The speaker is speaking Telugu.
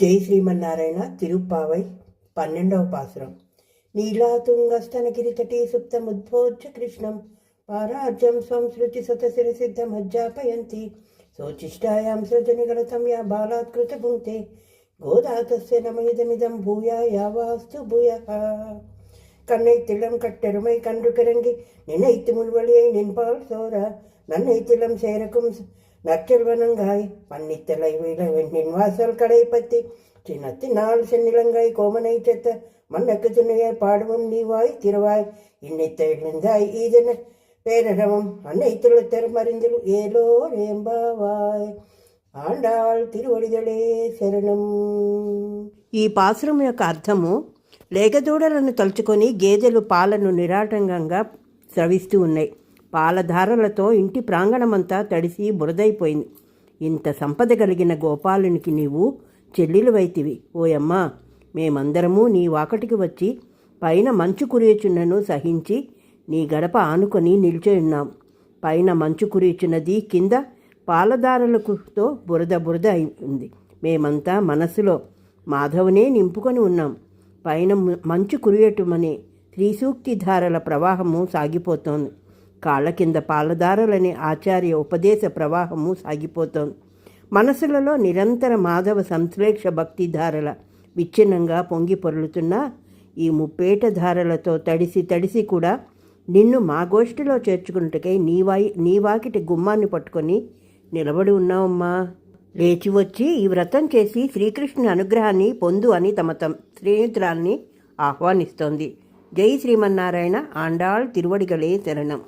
జై శ్రీమన్నారాయణ తిరుప్పావై పన్నెండవ పాసురం. నీలాతుంగస్తనగిరితటీ సుప్తముద్భోజ కృష్ణం పారాజ్యం సంసృతి సతశిరసిద్ధమజ్జాపయంతి శోచిష్టాయాం సృజనిగణతం యా బాలాత్కృత భుంక్తే గోదాతస్య నమయదమిదం భూయా యావాస్తు భూయ. కన్నై తిళం కట్టెరుమై కన్రుకరంగి నిన్నైతి ముల్వలియై నిన్పాల్ సోర. నన్నై తిళం సేరకుం நற்செல்வனங்காய் பன்னித்தலை நின் வாசல் கடை பத்தி சின்னத்தினால் சென்னிலங்காய் கோமனை செத்த மன்னக்கு துணையை பாடுவோம் நீவாய் திருவாய் இன்னித்த எழுந்தாய் ஈதன பேரடவும் அன்னை துளத்தர் மறிந்தில் ஏலோ ஏம்பாவாய் ఆండాళ్ తిరువడిగలే శరణం ఈ పాసురం యొక్క అర్థము లేగదూడలను తలుచుకొని గేదెలు పాలను నిరాటంకంగా స్రవిస్తూ ఉన్నాయి పాలధారలతో ఇంటి ప్రాంగణమంతా తడిసి బురదైపోయింది. ఇంత సంపద కలిగిన గోపాలునికి నీవు చెల్లెలు వైతివి. ఓయమ్మా మేమందరము నీ వాకటికి వచ్చి పైన మంచు కురియుచున్నను సహించి నీ గడప ఆనుకొని నిల్చొని పైన మంచు కురియుచున్నది కింద పాలదారులకుతో బురద బురద అయి ఉంది మేమంతా మనసులో మాధవనే నింపుకొని ఉన్నాం. పైన మంచు కురియటమనే త్రిసూక్తి ధారల ప్రవాహము సాగిపోతోంది. కాళ్ళ కింద పాలదారులనే ఆచార్య ఉపదేశ ప్రవాహము సాగిపోతోంది. మనసులలో నిరంతర మాధవ సంశ్లేష భక్తిధారల విచ్ఛిన్నంగా పొంగి పొరులుతున్న ఈ ముప్పేట ధారలతో తడిసి తడిసి కూడా నిన్ను మా గోష్ఠిలో చేర్చుకున్నట్టుకై నీ వాయి నీ వాకిటి గుమ్మాన్ని పట్టుకొని నిలబడి ఉన్నావమ్మా. లేచి వచ్చి ఈ వ్రతం చేసి శ్రీకృష్ణుని అనుగ్రహాన్ని పొందు అని తమ తమ స్నేహితురాల్ని ఆహ్వానిస్తోంది. జై శ్రీమన్నారాయణ ఆండాళ్ తిరువడిగలే శరణం.